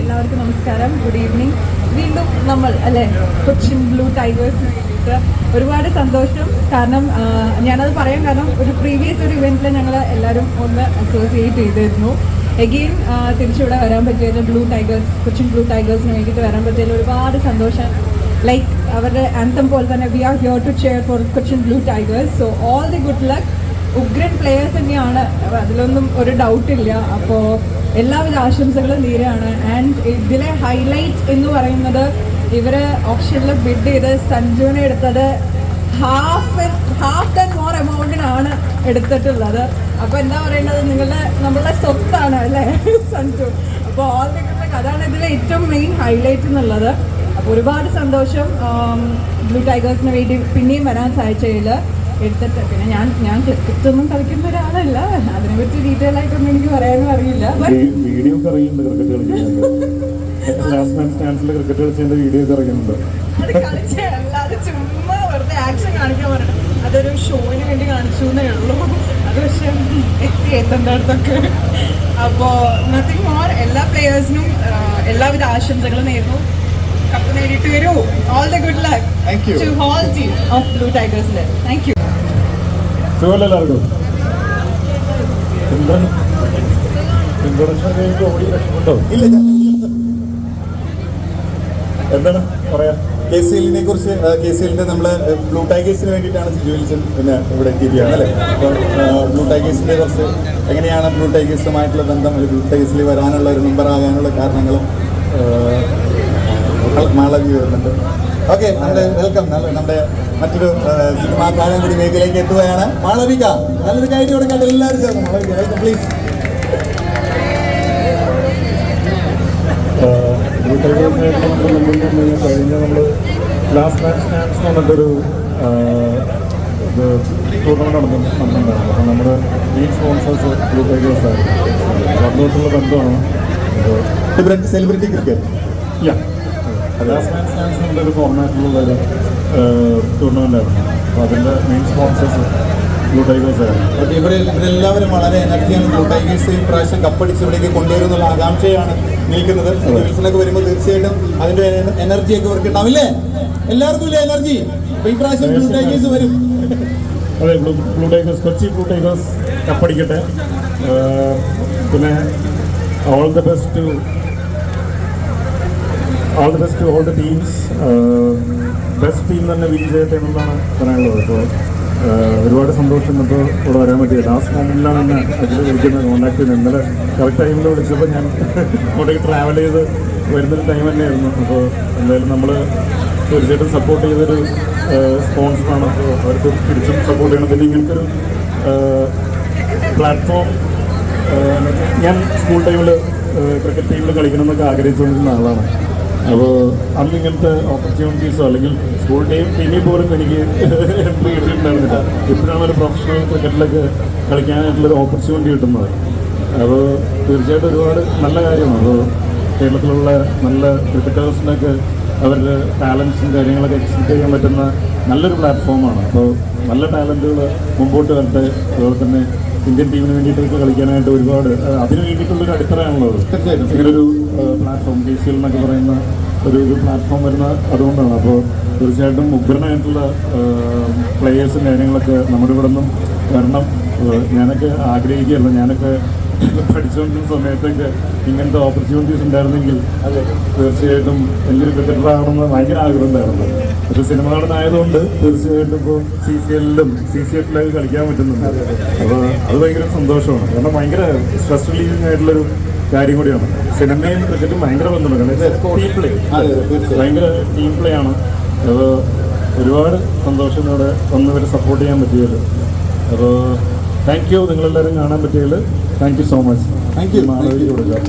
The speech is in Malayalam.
എല്ലാവർക്കും നമസ്കാരം. ഗുഡ് ഈവനിങ് വീണ്ടും നമ്മൾ അല്ലെ കൊച്ചിൻ ബ്ലൂ ടൈഗേഴ്സ് ഒരുപാട് സന്തോഷം. കാരണം ഞാനത് പറയാൻ കാരണം ഒരു പ്രീവിയസ് ഒരു ഇവന്റിൽ ഞങ്ങൾ എല്ലാവരും ഒന്ന് അസോസിയേറ്റ് ചെയ്തിരുന്നു. എഗെയിൻ തിരിച്ചിവിടെ വരാൻ പറ്റിയത് ബ്ലൂ ടൈഗേഴ്സ് കൊച്ചിൻ ബ്ലൂ ടൈഗേഴ്സിന് വേണ്ടിയിട്ട് വരാൻ പറ്റിയതിൽ ഒരുപാട് സന്തോഷം. ലൈക്ക് അവരുടെ ആന്തം പോലെ തന്നെ we are here to cheer for Cochin blue tigers. So all the good luck ഉഗ്രൻ പ്ലേയേഴ്സ് തന്നെയാണ്. അതിലൊന്നും ഒരു ഡൗട്ട് ഇല്ല. അപ്പോൾ എല്ലാവിധ ആശംസകളും നേരെയാണ്. ആൻഡ് ഇതിലെ ഹൈലൈറ്റ് എന്ന് പറയുന്നത് ഇവർ ഓപ്ഷനിൽ ബിഡ് ചെയ്ത് സഞ്ജുവിനെ എടുത്തത് ഹാഫ് ഹാഫ് ആൻഡ് മോർ എമൗണ്ടിനാണ് എടുത്തിട്ടുള്ളത്. അപ്പോൾ എന്താ പറയേണ്ടത്? നിങ്ങളുടെ നമ്മളുടെ സ്വത്താണ് അല്ലേ സഞ്ജു? അപ്പോൾ ഓൾ നിങ്ങളുടെ അതാണ് ഇതിലെ ഏറ്റവും മെയിൻ ഹൈലൈറ്റ് എന്നുള്ളത്. അപ്പോൾ ഒരുപാട് സന്തോഷം ബ്ലൂ ടൈഗേഴ്സിന് വേണ്ടി പിന്നെയും വരാൻ സാധിച്ചതിൽ എടുത്തിട്ട്. പിന്നെ ഞാൻ ഞാൻ ക്രിക്കറ്റൊന്നും കളിക്കുന്ന ഒരാളല്ല. അതിനെപ്പറ്റി ഡീറ്റെയിൽ ആയിട്ടൊന്നും എനിക്ക് പറയാനും അറിയില്ല. വീഡിയോസ് ക്രിക്കറ്റ് ലാസ്റ്റ് മാൻ സ്റ്റാൻസിൽ കളിച്ചതിന്റെ അല്ലാതെ ചുമ്മാ വെറുതെ ആക്ഷൻ കാണിക്കാൻ പറഞ്ഞു അതൊരു ഷോയിന് വേണ്ടി കാണിച്ചു എന്നേ ഉള്ളൂ. അത് പക്ഷേ എത്തി എത്തേണ്ട അടുത്തൊക്കെ അപ്പോൾ നത്തിങ് മോർ എല്ലാ പ്ലേയേഴ്സിനും എല്ലാവിധ ആശംസകളും നേരുന്നു. കപ്പ് നേടിയിട്ട് വരൂ. All the good luck to whole team of blue ടൈഗേഴ്സിൽ thank you സുഖമല്ല എന്താണ് ഇൻട്രൊഡക്ഷൻ കഴിഞ്ഞിട്ട് ഓടി രക്ഷപ്പെട്ടോ? ഇല്ല എന്താണ് പറയാ? കെ സി എല്ലിനെ കുറിച്ച് കെ സി എല്ലിന്റെ നമ്മൾ ബ്ലൂ ടൈഗേഴ്സിന് വേണ്ടിയിട്ടാണ് സിജു വിൽസൺ പിന്നെ ഇവിടെ എത്തിയിരിക്കുകയാണ് അല്ലേ? അപ്പോൾ ബ്ലൂ ടൈഗേഴ്സിന്റെ കുറച്ച് എങ്ങനെയാണ് ബ്ലൂ ടൈഗേഴ്സുമായിട്ടുള്ള ബന്ധം? ബ്ലൂ ടൈഗേഴ്സിൽ വരാനുള്ള ഒരു മെമ്പർ ആകാനുള്ള കാരണങ്ങളും മാളവി വരുന്നുണ്ട്. ഓക്കെ നമ്മുടെ വെൽക്കം നല്ല നമ്മുടെ മറ്റൊരു ആ, സിനിമാ താരം കൂടി വേദിയിലേക്ക് എത്തുകയാണ്. മാളവിക നല്ലൊരു കാര്യം കൊടുക്കാണ്ട് എല്ലാവരും ചേർന്ന്. മാളവിക പ്ലീസ് നമ്മൾ മുമ്പിൽ കഴിഞ്ഞ നമ്മൾ ലാസ്റ്റ് മാച്ച് സ്നാപ്സ് പറഞ്ഞിട്ടൊരു ടൂർണമെന്റ് നടന്നു നടന്നിട്ടുണ്ടായിരുന്നു. അപ്പം നമ്മുടെ മെയിൻ സ്പോൺസേഴ്സ് ബ്ലൂ ടൈഗേഴ്സ് ആയിരുന്നു അതുകൊണ്ടുള്ള ബന്ധമാണ്. Celebrity cricket yeah last man stands എന്നുള്ള ഒരു ഫോർമാറ്റിലുള്ളൊരു ഒരു ടൂർണമെന്റ് ആയിരുന്നു. അപ്പോൾ അതിന്റെ മെയിൻ സ്പോൺസേഴ്സ് ബ്ലൂ ടൈഗേഴ്സ് ആയിരുന്നു. ഓക്കെ ഇവർ ഇവരെല്ലാവരും വളരെ എനർജിയാണ് ബ്ലൂ ടൈഗേഴ്സ് ഈ പ്രാവശ്യം കപ്പടിച്ച് ഇവിടേക്ക് കൊണ്ടുവരും എന്നുള്ള ആകാംക്ഷയാണ് നിൽക്കുന്നത്. വിൽസനൊക്കെ വരുമ്പോൾ തീർച്ചയായിട്ടും അതിന്റെ എനർജിയൊക്കെ ഇവർക്ക് ഉണ്ടാവില്ലേ? എല്ലാവർക്കും ഇല്ലേ എനർജി അപ്പോൾ ഈ പ്രാവശ്യം ബ്ലൂ ടൈഗേഴ്സ് വരും. അതെ blue blue tigers Kochi blue tigers കപ്പടിക്കട്ടെ പിന്നെ all the best all the best all the teams best team തന്നെ വിൻ ചെയ്യട്ടെ എന്നാണ് പറയാനുള്ളത്. അപ്പോൾ ഒരുപാട് സന്തോഷം ഇപ്പോൾ ഇവിടെ വരാൻ പറ്റിയത്. ലാസ്റ്റ് മൊമെന്റിലാണ് എന്നെ അതിൽ വിളിക്കുന്നത്. കോൺടാക്ട് ചെയ്ത് ഇന്നലെ കറക്റ്റ് ടൈമിൽ വിളിച്ചപ്പോൾ ഞാൻ ഇങ്ങോട്ടേക്ക് ട്രാവൽ ചെയ്ത് വരുന്നൊരു ടൈം തന്നെയായിരുന്നു. അപ്പോൾ എന്തായാലും നമ്മൾ തീർച്ചയായിട്ടും സപ്പോർട്ട് ചെയ്തൊരു സ്പോൺസറാണ് അപ്പോൾ അവർക്ക് തിരിച്ചും സപ്പോർട്ട് ചെയ്യണം. പിന്നെ ഇങ്ങനത്തെ ഒരു പ്ലാറ്റ്ഫോം ഞാൻ സ്കൂൾ ടൈമിൽ ക്രിക്കറ്റ് ടീമിൽ കളിക്കണം എന്നൊക്കെ ആഗ്രഹിച്ചുകൊണ്ടിരുന്ന ആളാണ്. അപ്പോൾ അന്ന് ഇങ്ങനത്തെ ഓപ്പർച്യൂണിറ്റീസോ അല്ലെങ്കിൽ സ്കൂൾ ടൈം ടീമിൽ പോലും എനിക്ക് എൻട്രി കിട്ടിയിട്ടുണ്ടായിരുന്നില്ല. ഇപ്പോഴാണ് ഒരു പ്രൊഫഷണൽ ക്രിക്കറ്റിലൊക്കെ കളിക്കാനായിട്ടുള്ളൊരു ഓപ്പർച്യൂണിറ്റി കിട്ടുന്നത്. അപ്പോൾ തീർച്ചയായിട്ടും ഒരുപാട് നല്ല കാര്യമാണ്. അപ്പോൾ കേരളത്തിലുള്ള നല്ല ക്രിക്കറ്റേഴ്സിനൊക്കെ അവരുടെ ടാലൻസും കാര്യങ്ങളൊക്കെ എക്സിക്യൂട്ട് ചെയ്യാൻ പറ്റുന്ന നല്ലൊരു പ്ലാറ്റ്ഫോമാണ് അപ്പോൾ നല്ല ടാലന്റുകൾ മുമ്പോട്ട് വരട്ടെ. അതുപോലെ തന്നെ ഇന്ത്യൻ ടീമിന് വേണ്ടിയിട്ടൊക്കെ കളിക്കാനായിട്ട് ഒരുപാട് അതിന് വേണ്ടിയിട്ടുള്ളൊരു അടിത്തറയാണുള്ളത്. തീർച്ചയായിട്ടും. ഇങ്ങനൊരു പ്ലാറ്റ്ഫോം കെ സി എൽ എന്നൊക്കെ പറയുന്ന ഒരു ഒരു പ്ലാറ്റ്ഫോം വരുന്ന അതുകൊണ്ടാണ്. അപ്പോൾ തീർച്ചയായിട്ടും ഉഗ്രനായിട്ടുള്ള പ്ലേയേഴ്സും കാര്യങ്ങളൊക്കെ നമ്മുടെ ഇവിടെ നിന്നും വരണം ഞാനൊക്കെ ആഗ്രഹിക്കുകയല്ല ഞാനൊക്കെ പഠിച്ചുകൊണ്ടിരുന്ന സമയത്തൊക്കെ ഇങ്ങനത്തെ ഓപ്പർച്യൂണിറ്റീസ് ഉണ്ടായിരുന്നെങ്കിൽ തീർച്ചയായിട്ടും എനിക്കൊരു ക്രിക്കറ്റർ ആകണമെന്ന് ഭയങ്കര ആഗ്രഹം ഉണ്ടായിരുന്നു. പക്ഷെ സിനിമ നടനായതുകൊണ്ട് തീർച്ചയായിട്ടും ഇപ്പോൾ സി സി എല്ലിലും സി സി എഫിലൊക്കെ കളിക്കാൻ പറ്റുന്നുണ്ട്. അപ്പോൾ അത് ഭയങ്കര സന്തോഷമാണ്. കാരണം ഭയങ്കര സ്ട്രെസ് റിലീവിംഗ് ആയിട്ടുള്ളൊരു കാര്യം കൂടിയാണ്. സിനിമയും ക്രിക്കറ്റും ഭയങ്കര ബന്ധമുണ്ട് കാരണം ടീം പ്ലേ ഭയങ്കര ടീം പ്ലേ ആണ്. അപ്പോൾ ഒരുപാട് സന്തോഷം ഇവിടെ വന്ന് ഇവരെ സപ്പോർട്ട് ചെയ്യാൻ പറ്റിയത് അപ്പോൾ താങ്ക് യു നിങ്ങളെല്ലാവരും കാണാൻ പറ്റിയതിൽ thank you so much thank you കൊടുക്കാം.